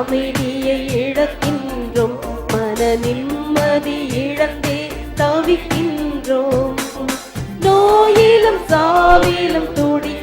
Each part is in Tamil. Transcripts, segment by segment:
அமைதியை இழக்கின்றோம். மன நிம்மதி இழந்தே தவிக்கின்றோம். நோயிலும் சாவிலும் துடி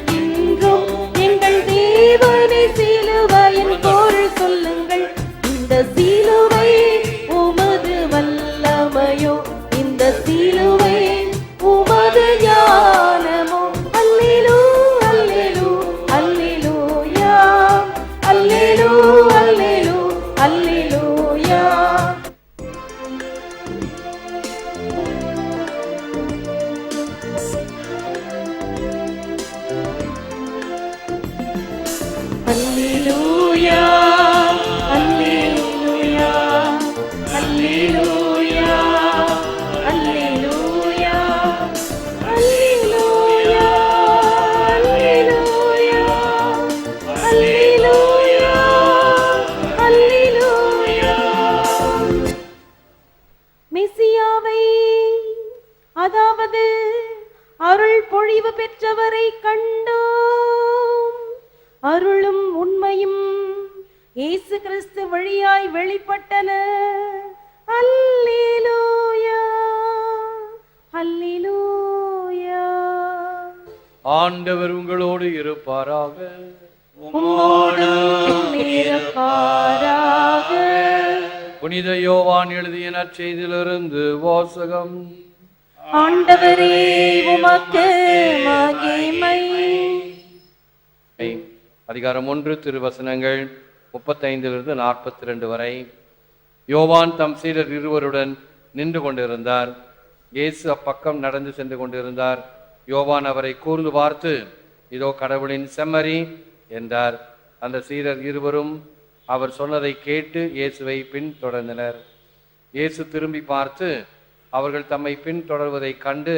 அருளும் உண்மையும் இயேசு கிறிஸ்து வழியாய் வெளிப்பட்டன. அல்லேலூயா அல்லேலூயா. ஆண்டவர் உங்களோடு இருப்பாராக. புனித யோவான் எழுதிய நற்செய்தியிலிருந்து வாசகம். ஆண்டவரே உமக்கு மகிமை. அதிகாரம் ஒன்று திருவசனங்கள் முப்பத்தைந்திலிருந்து நாற்பத்தி ரெண்டு வரை. யோவான் தம் சீடர் இருவருடன் நின்று கொண்டிருந்தார். இயேசு அப்பக்கம் நடந்து சென்று கொண்டிருந்தார். யோவான் அவரை கூர்ந்து பார்த்து இதோ கடவுளின் செம்மறி என்றார். அந்த சீரர் இருவரும் அவர் சொன்னதை கேட்டு இயேசுவை பின்தொடர்ந்தனர். இயேசு திரும்பி பார்த்து அவர்கள் தம்மை பின்தொடர்வதைக் கண்டு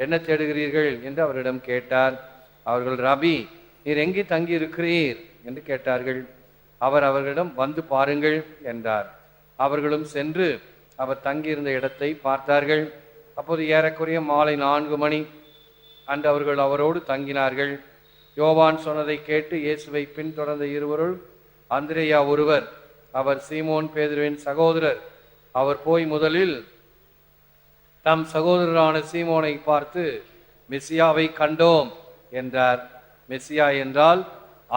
என்ன தேடுகிறீர்கள்? என்று அவரிடம் கேட்டார். அவர்கள் ரபி நீர் எங்கே தங்கி இருக்கிறீர் என்று கேட்டார்கள். அவர் அவர்களிடம் வந்து பாருங்கள் என்றார். அவர்களும் சென்று அவர் தங்கியிருந்த இடத்தை பார்த்தார்கள். அப்போது ஏறக்குறைய மாலை நான்கு மணி. அன்று அவர்கள் அவரோடு தங்கினார்கள். யோவான் சொன்னதை கேட்டு இயேசுவை பின்தொடர்ந்த இருவருள் அந்திரேயா ஒருவர் அவர் சீமோன் பேதுருவின் சகோதரர். அவர் போய் முதலில் தம் சகோதரரான சீமோனை பார்த்து மிஸ்ஸியாவை கண்டோம் என்றார். மெசியா என்றால்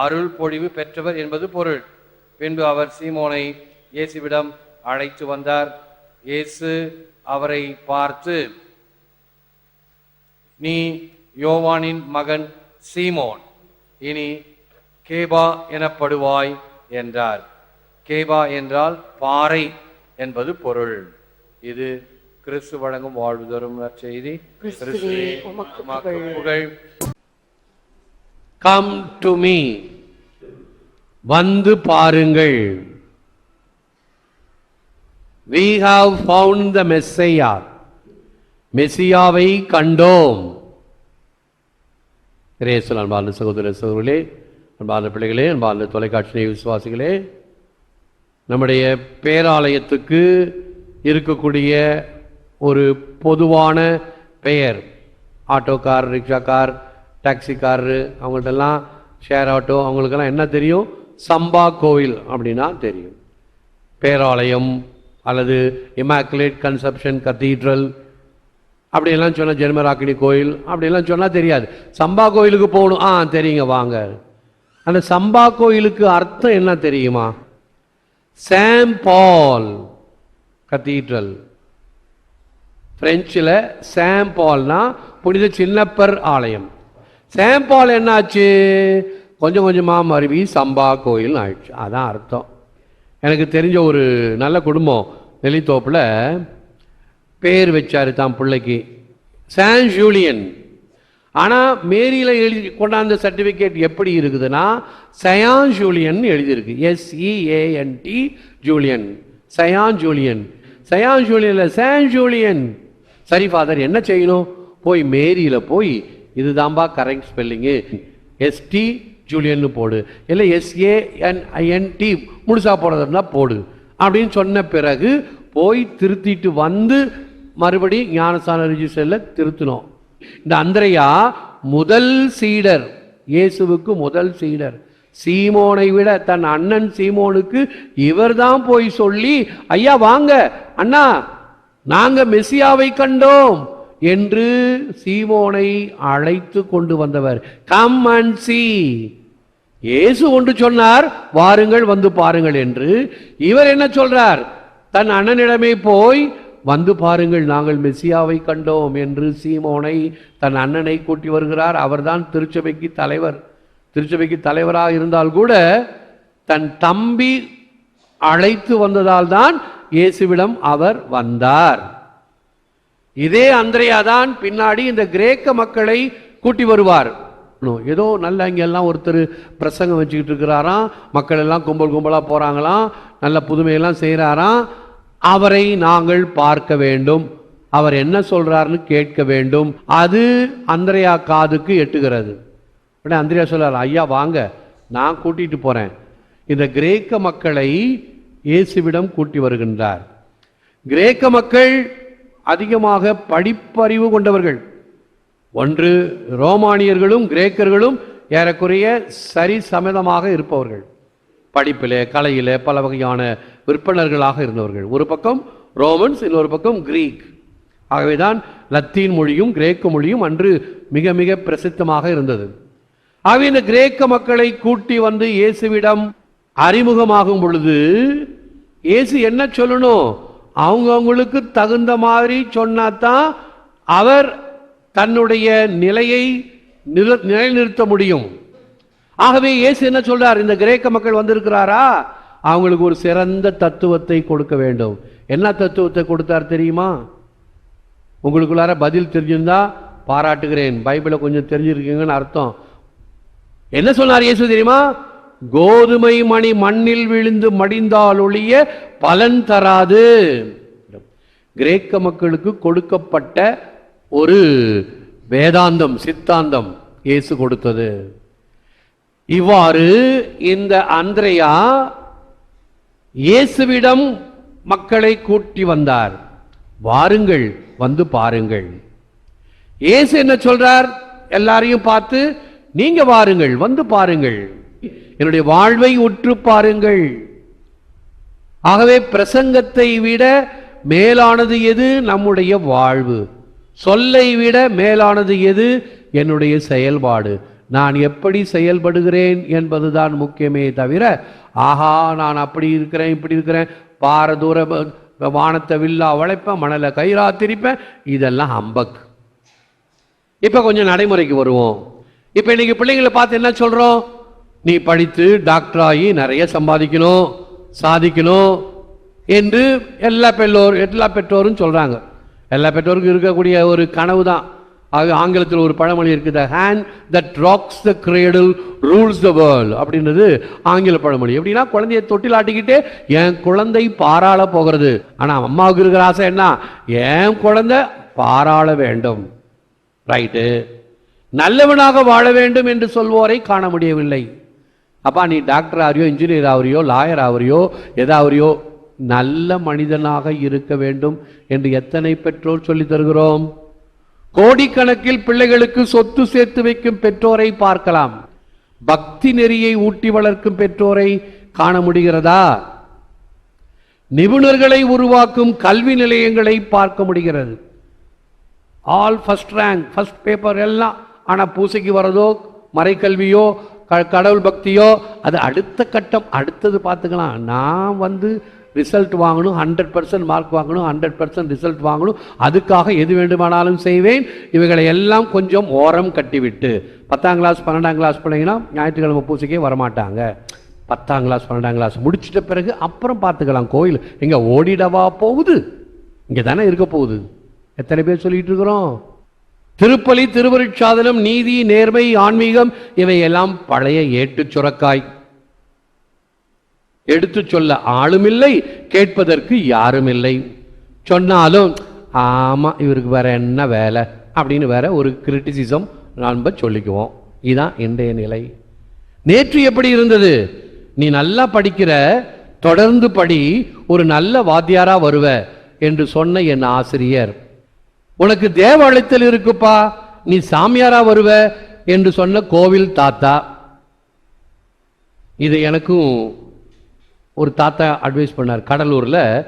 அருள் பொழிவு பெற்றவர் என்பது பொருள். பின்பு அவர் சீமோனை இயேசுவிடம் அழைத்து வந்தார். இயேசு அவரை பார்த்து நீ யோவானின் மகன் சீமோன். இனி கேபா எனப்படுவாய் என்றார். கேபா என்றால் பாறை என்பது பொருள். இது கிறிஸ்து வழங்கும் வாழ்வு தரும் நற்செய்தி கிறிஸ்துவே, புகழ். கம் டு மீ வந்து பாருங்கள். We have found the messiah மெஸ்ஸியாவை கண்டோம். கிரேசல் அன்பார்ந்த சகோதர சகோதரர்களே அன்பார்ந்த பிள்ளைகளே அன்பார்ந்த தொலைக்காட்சி விசுவாசிகளே நம்முடைய பேராலயத்துக்கு இருக்கக்கூடிய ஒரு பொதுவான பெயர். Auto car rickshaw car taxi car அவங்கள்ட்டெல்லாம் share auto அவங்களுக்கெல்லாம் என்ன தெரியும்? சம்பா கோவில் அப்படின்னா தெரியும். பேராலயம் அல்லது இமாக்குலேட் கன்செப்ஷன் கத்தீட்ரல் அப்படியெல்லாம் சொன்னால் ஜென்மராக்கினி கோயில் அப்படியெல்லாம் சொன்னால் தெரியாது. சம்பா கோயிலுக்கு போகணும். ஆ தெரியுங்க வாங்க. அந்த சம்பா கோயிலுக்கு அர்த்தம் என்ன தெரியுமா? சாம் பால் கத்தீட்ரல் பிரெஞ்சில் சாம் பால்னா புனித சின்னப்பர் ஆலயம். சேம்பால் என்னாச்சு? கொஞ்சம் கொஞ்சமாக மருவி சம்பா கோயில் ஆயிடுச்சு. அதான் அர்த்தம். எனக்கு தெரிஞ்ச ஒரு நல்ல குடும்பம் நெல்லித்தோப்பில் பேர் வச்சாரு தான் பிள்ளைக்கு. சான் ஜூலியன் ஆனால் மேரியில் எழுதி கொண்டாந்த சர்டிஃபிகேட் எப்படி இருக்குதுன்னா சயான் ஜூலியன் எழுதியிருக்கு. S E A N T Julian saint Julian saint ஜூலியனில் San Julian சரி ஃபாதர் என்ன செய்யணும்? போய் மேரியில் போய் இதுதான்பா கரெக்ட் ஸ்பெல்லிங்கு எஸ்டி ஜூலியன்னு போடு. இல்லை S A N I N T முழுசாக போடுறதுனா போடு. அப்படின்னு சொன்ன பிறகு போய் திருத்திட்டு வந்து மறுபடியும் ஞானசான ரிஜிஸ்டரில் திருத்தினோம். இந்த அந்தரையா முதல் சீடர். இயேசுவுக்கு முதல் சீடர். சீமோனை விட தன் அண்ணன் சீமோனுக்கு இவர்தான் போய் சொல்லி ஐயா வாங்க. அண்ணா நாங்கள் மெசியாவை கண்டோம். என்று சீமோனை அழைத்து கொண்டு வந்தவர். கம் அண்ட் சி இயேசு ஒன்று சொன்னார் வாருங்கள் வந்து பாருங்கள் என்று. இவர் என்ன சொல்றார்? தன் அண்ணனிடமே போய் வந்து பாருங்கள் நாங்கள் மெசியாவை கண்டோம் என்று சீமோனை தன் அண்ணனை கூட்டி வருகிறார். அவர்தான் திருச்சபைக்கு தலைவர். திருச்சபைக்கு தலைவராக இருந்தால் கூட தன் தம்பி அழைத்து வந்ததால் தான் இயேசுவிடம் அவர் வந்தார். இதே அந்திரையா தான் பின்னாடி இந்த கிரேக்க மக்களை கூட்டி வருவார். ஏதோ நல்ல இங்கெல்லாம் ஒருத்தர் பிரசங்கம் வச்சுக்கிட்டு இருக்கிறாராம் மக்கள் எல்லாம் கும்பல் கும்பலாக போகிறாங்களாம் நல்ல புதுமையெல்லாம் செய்கிறாராம் அவரை நாங்கள் பார்க்க வேண்டும். அவர் என்ன சொல்றாருன்னு கேட்க வேண்டும். அது அந்திரையா காதுக்கு எட்டுகிறது. உடனே அந்திரியா சொல்கிறார் ஐயா வாங்க நான் கூட்டிட்டு போறேன். இந்த கிரேக்க மக்களை இயேசுவிடம் கூட்டி வருகின்றார். கிரேக்க மக்கள் அதிகமாக படிப்பறிவு கொண்டவர்கள். ஒன்று ரோமானியர்களும் கிரேக்கர்களும் ஏறக்குறைய சரி சமதமாக இருப்பவர்கள். படிப்பிலே கலையிலே பல வகையான விற்பனர்களாக இருந்தவர்கள். ஒரு பக்கம் ரோமன்ஸ் இன்னொரு பக்கம் கிரீக். ஆகவேதான் லத்தீன் மொழியும் கிரேக்க மொழியும் அன்று மிக மிக பிரசித்தமாக இருந்தது. ஆகவே இந்த கிரேக்க மக்களை கூட்டி வந்து இயேசுவிடம் அறிமுகமாகும் பொழுது இயேசு என்ன சொல்லணும்? அவங்கவுங்களுக்கு தகுந்த மாதிரி சொன்னாதான் அவர் தன்னுடைய நிலையை நிலைநிறுத்த முடியும். ஆகவே இயேசு என்ன சொல்றார்? இந்த கிரேக்க மக்கள் வந்திருக்கிறாரா? அவங்களுக்கு ஒரு சிறந்த தத்துவத்தை கொடுக்க வேண்டும். என்ன தத்துவத்தை கொடுத்தார் தெரியுமா? உங்களுக்குள்ளார பதில் தெரிஞ்சிருந்தா பாராட்டுகிறேன். பைபிளை கொஞ்சம் தெரிஞ்சிருக்கீங்கன்னு அர்த்தம். என்ன சொன்னார் இயேசு தெரியுமா? கோதுமை மணி மண்ணில் விழுந்து மடிந்தால் ஒழிய பலன் தராது. கிரேக்க மக்களுக்கு கொடுக்கப்பட்ட ஒரு வேதாந்தம் சித்தாந்தம் இயேசு கொடுத்தது. இவ்வாறு இந்த அந்திரையா இயேசுவிடம் மக்களை கூட்டி வந்தார். வாருங்கள் வந்து பாருங்கள். இயேசு என்ன சொல்றார்? எல்லாரையும் பார்த்து நீங்க வாருங்கள் வந்து பாருங்கள். என்னுடைய வாழ்வை உற்று பாருங்கள். ஆகவே பிரசங்கத்தை விட மேலானது எது? நம்முடைய வாழ்வு. சொல்லை விட மேலானது எது? என்னுடைய செயல்பாடு. நான் எப்படி செயல்படுகிறேன் என்பதுதான் முக்கியமே தவிர ஆஹா நான் அப்படி இருக்கிறேன் இப்படி இருக்கிறேன் பாரதூர வானத்தை வில்லா வளைப்பேன் மணலை கயிறா திரிப்பேன் இதெல்லாம் அம்பக் இப்ப கொஞ்சம் நடைமுறைக்கு வருவோம். இப்ப இன்னைக்கு பிள்ளைங்களை பார்த்து என்ன சொல்றோம்? நீ படித்து டாக்டர் ஆகி நிறைய சம்பாதிக்கணும் சாதிக்கணும் என்று எல்லா பெல்லோர் எல்லா பெற்றோரும் சொல்கிறாங்க எல்லா பெற்றோருக்கும் இருக்கக்கூடிய ஒரு கனவு தான் ஆக ஆங்கிலத்தில் ஒரு பழமொழி இருக்குது the hand that rocks the cradle rules the world அப்படின்றது ஆங்கில பழமொழி. எப்படின்னா குழந்தைய தொட்டில் ஆட்டிக்கிட்டே என் குழந்தை பாராள போகிறது. ஆனால் அம்மாவுக்கு இருக்கிற ஆசை என்ன? என் குழந்தை பாராள வேண்டும். ரைட்டு நல்லவனாக வாழ வேண்டும் என்று சொல்வோரை காண முடியவில்லை. அப்பா நீ டாக்டர் ஆகியோ இன்ஜினியர் ஆகிறியோ லாயர் ஆகிறியோ எதாவறியோ நல்ல மனிதனாக இருக்க வேண்டும் என்று எத்தனை பெற்றோர் சொல்லித் தருகிறோம்? கோடிக்கணக்கில் பிள்ளைகளுக்கு சொத்து சேர்த்து வைக்கும் பெற்றோரை பார்க்கலாம். பக்தி நெறியை ஊட்டி வளர்க்கும் பெற்றோரை காண முடிகிறதா? நிபுணர்களை உருவாக்கும் கல்வி நிலையங்களை பார்க்க முடிகிறது. All first rank first paper எல்லாம் ஆனால் பூசைக்கு வரதோ மறைக்கல்வியோ கடவுள் பக்தியோ அது அடுத்த கட்டம் அடுத்தது பார்த்துக்கலாம். நான் வந்து ரிசல்ட் வாங்கணும் ஹண்ட்ரட் பர்சன்ட் மார்க் வாங்கணும் ஹண்ட்ரட் பர்சன்ட் ரிசல்ட் வாங்கணும். அதுக்காக எது வேண்டுமானாலும் செய்வேன். இவைகளை எல்லாம் கொஞ்சம் ஓரம் கட்டிவிட்டு பத்தாம் கிளாஸ் பன்னெண்டாம் கிளாஸ் பிள்ளைங்கன்னா ஞாயிற்றுக்கிழமை பூசைக்கே வரமாட்டாங்க. பத்தாம் கிளாஸ் பன்னெண்டாம் கிளாஸ் முடிச்சிட்ட பிறகு அப்புறம் பார்த்துக்கலாம் கோயில். இங்கே ஓடிடவா போகுது? இங்கே தானே இருக்க போகுது. எத்தனை பேர் சொல்லிகிட்டு இருக்கிறோம்? திருப்பலி திருவருட்சாதனம் நீதி நேர்மை ஆன்மீகம் இவையெல்லாம் பழைய ஏட்டுச் சுரக்காய். எடுத்துச் சொல்ல ஆளுமில்லை கேட்பதற்கு யாரும் இல்லை சொன்னாலும் ஆமா இவருக்கு வேற என்ன வேலை? அப்படின்னு வேற ஒரு கிரிட்டிசிசம் நம்ம சொல்லிக்குவோம். இதுதான் இன்றைய நிலை. நேற்று எப்படி இருந்தது? நீ நல்லா படிக்கிற தொடர்ந்து படி ஒரு நல்ல வாத்தியாரா வருவ என்று சொன்ன என் ஆசிரியர். உனக்கு தேவ அழைத்தல் இருக்குப்பா. நீ சாமியாரா வருவ என்று சொன்ன கோவில் தாத்தா. இது எனக்கும் ஒரு தாத்தா அட்வைஸ் பண்ணார். கடலூரில்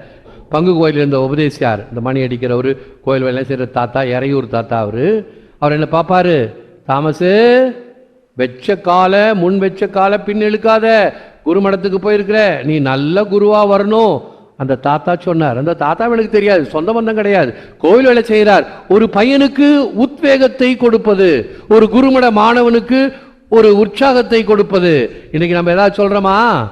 பங்கு கோயில் இருந்த உபதேசியார் இந்த மணி அடிக்கிறவர் கோயில் வேலை செய்கிற தாத்தா இறையூர் தாத்தா அவர் அவர் என்ன பார்ப்பாரு. தாமஸு வெச்ச கால முன் வெச்ச கால பின் இழுக்காத. குருமடத்துக்கு போயிருக்கிற. நீ நல்ல குருவாக வரணும். அந்த தாத்தா சொன்னார். அந்த தாத்தா எனக்கு தெரியாது சொந்த பந்தம் கிடையாது. கோயில் வேலை செய்கிறார். ஒரு பையனுக்கு உத்வேகத்தை கொடுப்பது ஒரு குருமட மாணவனுக்கு ஒரு உற்சாகத்தை கொடுப்பது. இன்னைக்கு நம்ம ஏதாவது சொல்றோமா?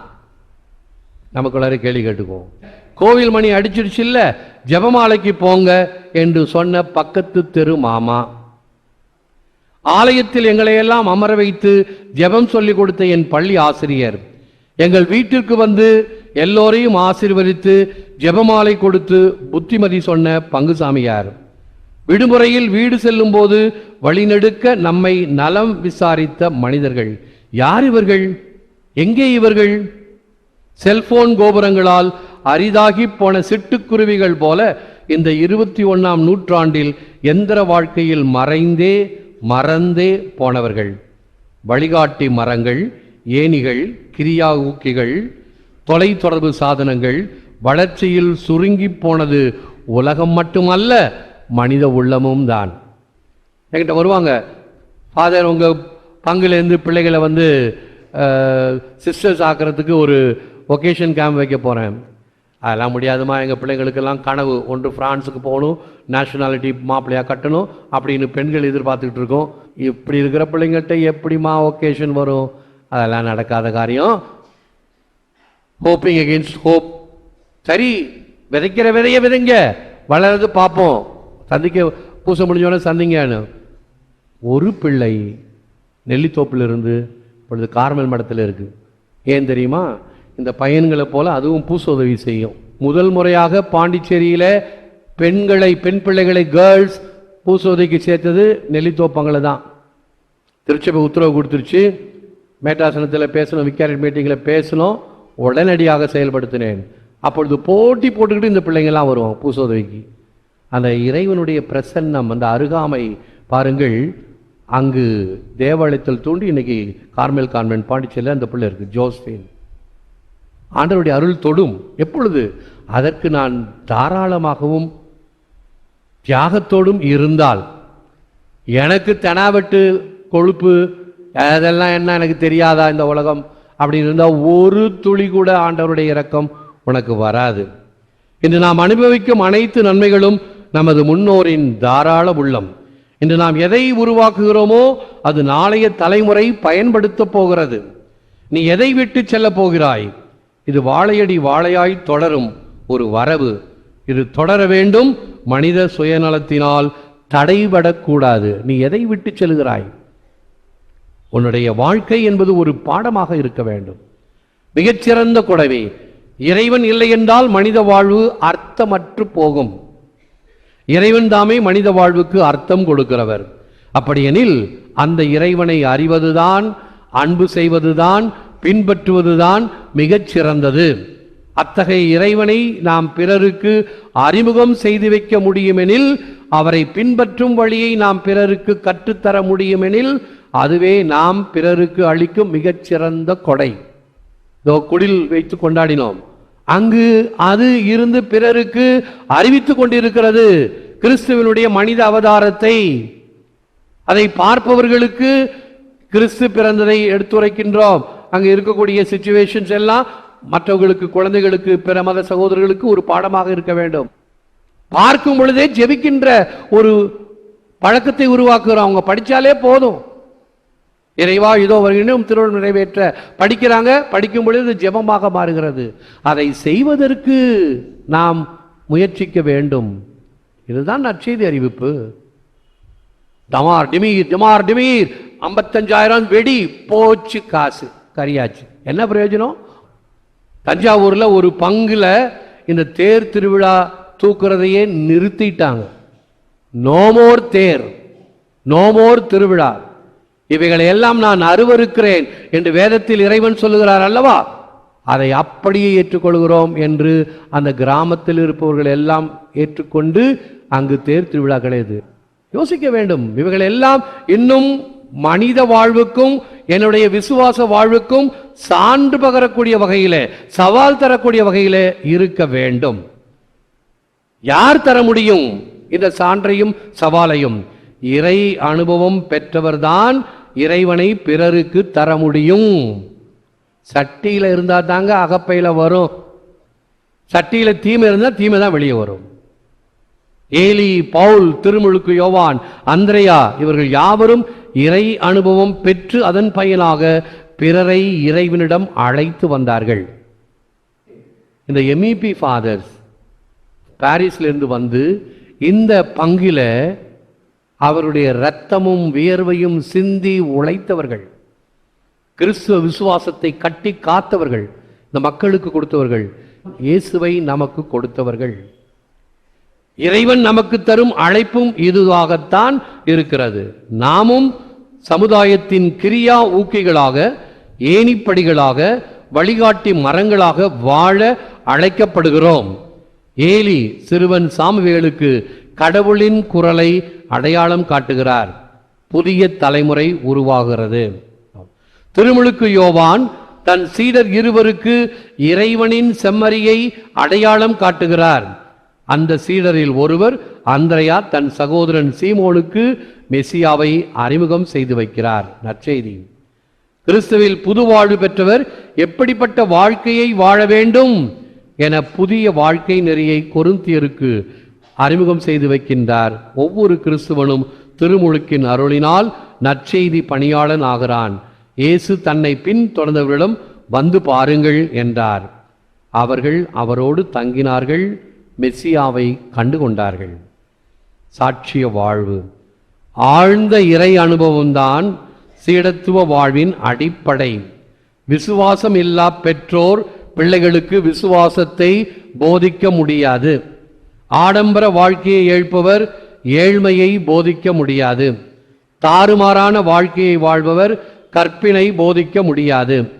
நமக்குள்ளார கேள்வி கேட்டுக்குவோம். கோவில் மணி அடிச்சிருச்சு இல்ல ஜபமாலைக்கு போங்க என்று சொன்ன பக்கத்து தெரு மாமா. ஆலயத்தில் எங்களை எல்லாம் அமர வைத்து ஜெபம் சொல்லிக் கொடுத்த என் பள்ளி ஆசிரியர். எங்கள் வீட்டிற்கு வந்து எல்லோரையும் ஆசிர்வதித்து ஜெபமாலை கொடுத்து புத்திமதி சொன்ன பங்குசாமியார். விடுமுறையில் வீடு செல்லும் போது வழிநெடுக்க நம்மை நலம் விசாரித்த மனிதர்கள். யார் இவர்கள்? எங்கே இவர்கள்? செல்போன் கோபுரங்களால் அரிதாகி போன சிட்டுக்குருவிகள் போல இந்த இருபத்தி ஒன்றாம் நூற்றாண்டில் எந்திர வாழ்க்கையில் மறைந்தே மறந்தே போனவர்கள். வழிகாட்டி மரங்கள் ஏணிகள் கிரியா ஊக்கிகள் தொலைத்தொடர்பு சாதனங்கள் வளர்ச்சியில் சுருங்கி போனது உலகம் மட்டுமல்ல மனித உள்ளமும் தான். என்கிட்ட வருவாங்க ஃபாதர் உங்கள் பங்குலேருந்து பிள்ளைகளை வந்து சிஸ்டர்ஸ் ஆக்கிறதுக்கு ஒரு ஒகேஷன் கேம்ப் வைக்க போகிறேன் அதெல்லாம் முடியாதுமா எங்கள் பிள்ளைங்களுக்கெல்லாம் கனவு. ஒன்று ஃப்ரான்ஸுக்கு போகணும் நேஷனாலிட்டி மாப்பிள்ளையாக கட்டணும் அப்படின்னு பெண்கள் எதிர்பார்த்துக்கிட்டு இருக்கோம். இப்படி இருக்கிற பிள்ளைங்கள்ட்ட எப்படிமா ஒகேஷன் வரும்? அதெல்லாம் நடக்காத காரியம். ஹோப்பிங் அகெயின்ஸ்ட் ஹோப் சரி விதைக்கிற விதைய விதைங்க. வளர்றது பார்ப்போம். சந்திக்க பூச முடிஞ்சோடனே சந்திங்கன்னு ஒரு பிள்ளை நெல்லித்தோப்பில் இருந்து இப்பொழுது கார்மல் மடத்தில் இருக்குது ஏன் தெரியுமா? இந்த பையன்களை போல் அதுவும் பூசோதவி செய்யும். முதல் முறையாக பாண்டிச்சேரியில் பெண்களை பெண் பிள்ளைகளை கேர்ள்ஸ் பூசோதவிக்கு சேர்த்தது நெல்லித்தோப்பங்களை தான். திருச்சபை உத்தரவு கொடுத்துருச்சு. மேட்டாசனத்தில் பேசணும் விக்காரட் மீட்டிங்கில் பேசணும். உடனடியாக செயல்படுத்தினேன். அப்பொழுது போட்டி போட்டுக்கிட்டு இந்த பிள்ளைங்கள்லாம் வருவோம் பூசோதவிக்கு அந்த இறைவனுடைய பிரசன்னம் அந்த அருகாமை பாருங்கள். அங்கு தேவாலயத்தில் தூண்டி இன்னைக்கு கார்மெல் கான்வென்ட் பாண்டிச்சேரியில் அந்த பிள்ளை இருக்கு ஜோஸ்பின் ஆண்டவருடைய அருள் தொடும். எப்பொழுது? அதற்கு நான் தாராளமாகவும் தியாகத்தோடும் இருந்தால். எனக்கு தெனாவெட்டு கொழுப்பு அதெல்லாம் என்ன எனக்கு தெரியாதா இந்த உலகம்? அப்படின்னு இருந்தால் ஒரு துளி கூட ஆண்டவருடைய இரக்கம் உனக்கு வராது. இன்று நாம் அனுபவிக்கும் அனைத்து நன்மைகளும் நமது முன்னோரின் தாராள உள்ளம். இன்று நாம் எதை உருவாக்குகிறோமோ அது நாளைய தலைமுறை பயன்படுத்த போகிறது. நீ எதை விட்டு செல்ல போகிறாய்? இது வாழையடி வாழையாய் தொடரும் ஒரு வரவு. இது தொடர வேண்டும் மனித சுயநலத்தினால் தடைபடக்கூடாது. நீ எதை விட்டு செல்கிறாய்? உன்னுடைய வாழ்க்கை என்பது ஒரு பாடமாக இருக்க வேண்டும். மிகச்சிறந்த குடவே இறைவன் இல்லை என்றால் மனித வாழ்வு அர்த்தமற்று போகும். இறைவன் தாமே மனித வாழ்வுக்கு அர்த்தம் கொடுக்கிறவர். அப்படியெனில் அந்த இறைவனை அறிவதுதான் அன்பு செய்வதுதான் பின்பற்றுவதுதான் மிகச்சிறந்தது. அத்தகைய இறைவனை நாம் பிறருக்கு அறிமுகம் செய்து வைக்க முடியுமெனில் அவரை பின்பற்றும் வழியை நாம் பிறருக்கு கற்றுத்தர முடியுமெனில் அதுவே நாம் பிறருக்கு அளிக்கும் மிகச்சிறந்த கொடை. இதோ குடில் வைத்து கொண்டாடினோம். அங்கு அது இருந்து பிறருக்கு அறிவித்துக் கொண்டிருக்கிறது. கிறிஸ்துவனுடைய மனித அவதாரத்தை. அதை பார்ப்பவர்களுக்கு கிறிஸ்து பிறந்ததை எடுத்துரைக்கின்றோம். அங்கே இருக்கக்கூடிய சுச்சுவேஷன்ஸ் எல்லாம் மற்றவர்களுக்கு குழந்தைகளுக்கு பிற மத சகோதரர்களுக்கு ஒரு பாடமாக இருக்க வேண்டும். பார்க்கும் பொழுதே ஜெபிக்கின்ற ஒரு பழக்கத்தை உருவாக்குறோம் அவங்க படித்தாலே போதும். இறைவா இதோ வருகினும் திருவள்ளுவர் நிறைவேற்ற படிக்கிறாங்க. படிக்கும் பொழுது ஜெபமாக மாறுகிறது. அதை செய்வதற்கு நாம் முயற்சிக்க வேண்டும். இதுதான் நற்செய்தி அறிவிப்பு. டமார் டிமீர் டிமார் டிமீர் ஐம்பத்தஞ்சாயிரம் வெடி போச்சு காசு. கரியாச்சு. என்ன பிரயோஜனம்? தஞ்சாவூரில் ஒரு பங்குல இந்த தேர் திருவிழா தூக்குறதையே நிறுத்திட்டாங்க. நோமோர் தேர். நோமோர் திருவிழா. இவைகளை எல்லாம் நான் அருவருக்கிறேன் என்று வேதத்தில் இறைவன் சொல்லுகிறார் அல்லவா? அதை அப்படியே ஏற்றுக்கொள்கிறோம் என்று அந்த கிராமத்தில் இருப்பவர்கள் எல்லாம் ஏற்றுக்கொண்டு அங்கு தேர் திருவிழா கிடையாது யோசிக்க வேண்டும். இவைகள் எல்லாம் இன்னும் மனித வாழ்வுக்கும் என்னுடைய விசுவாச வாழ்வுக்கும் சான்று பகரக்கூடிய வகையிலே சவால் தரக்கூடிய வகையிலே இருக்க வேண்டும். யார் தர முடியும்? இந்த சான்றையும் சவாலையும். இறை அனுபவம் பெற்றவர்தான் இறைவனை பிறருக்கு தர முடியும். சட்டியில் இருந்தால் தாங்க அகப்பையில் வரும். சட்டியில் தீமை இருந்தால் தீமை தான் வெளியே வரும். ஏலி பவுல் திருமுழுக்கு யோவான் அந்திரையா இவர்கள் யாவரும் இறை அனுபவம் பெற்று அதன் பயனாக பிறரை இறைவனிடம் அழைத்து வந்தார்கள். இந்த எம்இபி ஃபாதர்ஸ் பாரிஸ்லேருந்து வந்து இந்த பங்கில் அவருடைய இரத்தமும் வியர்வையும் சிந்தி உழைத்தவர்கள். கிறிஸ்துவ விசுவாசத்தை கட்டி காத்தவர்கள் இந்த மக்களுக்கு கொடுத்தவர்கள் இயேசுவை நமக்கு கொடுத்தவர்கள். இறைவன் நமக்கு தரும் அழைப்பும் இதுவாகத்தான் இருக்கிறது. நாமும் சமுதாயத்தின் கிரியா ஊக்கிகளாக ஏணிப்படிகளாக வழிகாட்டி மரங்களாக வாழ அழைக்கப்படுகிறோம். ஏலி சிறுவன் சாமுவேலுக்கு கடவுளின் குரலை அடையாளம் காட்டுகிறார். புதிய தலைமுறை உருவாகிறது. திருமுழுக்கு யோவான் தன் சீடர் இருவருக்கு இறைவனின் செம்மறியை அடையாளம் காட்டுகிறார். அந்த சீடரில் ஒருவர் அந்திரையா தன் சகோதரன் சீமோனுக்கு மெசியாவை அறிமுகம் செய்து வைக்கிறார். நற்செய்தி. கிறிஸ்துவில் புது வாழ்வு பெற்றவர் எப்படிப்பட்ட வாழ்க்கையை வாழ வேண்டும் என புதிய வாழ்க்கை நெறியை கொருந்தியருக்கு அறிமுகம் செய்து வைக்கின்றார். ஒவ்வொரு கிறிஸ்துவனும் திருமுழுக்கின் அருளினால் நற்செய்தி பணியாளன் ஆகிறான் இயேசு தன்னை பின் தொடர்ந்தவர்களிடம் வந்து பாருங்கள் என்றார். அவர்கள் அவரோடு தங்கினார்கள். மெஸ்ஸியாவை கண்டு கொண்டார்கள் சாட்சிய வாழ்வு. ஆழ்ந்த இறை அனுபவம்தான் சீடத்துவ வாழ்வின் அடிப்படை. விசுவாசம் இல்லா பெற்றோர் பிள்ளைகளுக்கு விசுவாசத்தை போதிக்க முடியாது. ஆடம்பர வாழ்க்கையை எழுப்பவர் ஏழ்மையை போதிக்க முடியாது. தாறுமாறான வாழ்க்கையை வாழ்பவர் கற்பினை போதிக்க முடியாது.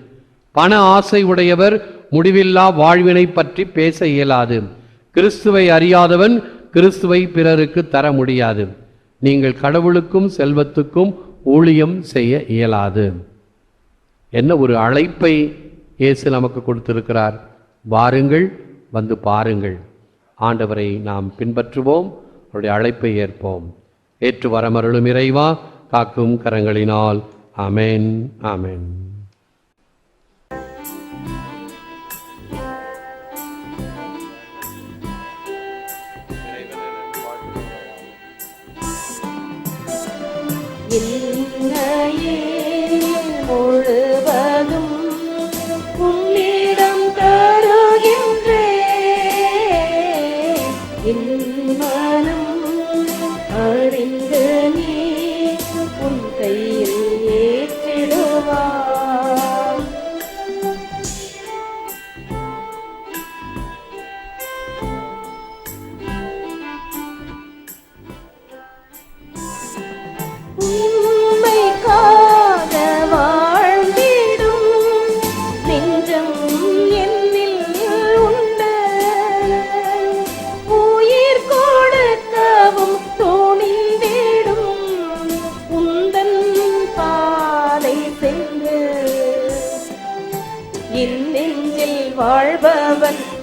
பண ஆசை உடையவர் முடிவில்லா வாழ்வினை பற்றி பேச இயலாது. கிறிஸ்துவை அறியாதவன் கிறிஸ்துவை பிறருக்கு தர முடியாது. நீங்கள் கடவுளுக்கும் செல்வத்துக்கும் ஊழியம் செய்ய இயலாது. என்ன ஒரு அழைப்பை இயேசு நமக்கு கொடுத்திருக்கிறார்? வாருங்கள் வந்து பாருங்கள். ஆண்டவரை நாம் பின்பற்றுவோம் அவருடைய அழைப்பை ஏற்போம். ஏற்று வரமருளும் இறைவா காக்கும் கரங்களினால். அமேன் அமேன்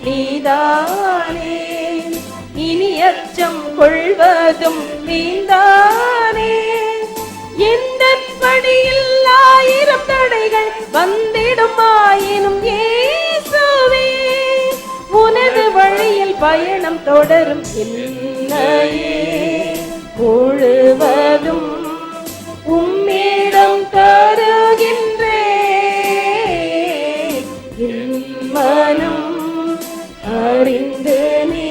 நீதானே. இனி அச்சம் கொள்வதும் நீந்தானே. எந்த படியில் ஆயிரம் தடைகள் வந்திடுமாயினும் ஏசுவே உனது வழியில் பயணம் தொடரும் என்னையே. முழுவதும் உம்மிடம் தருகின்ற மனம் அறிந்து நீ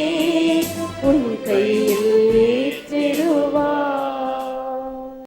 உன் கையில்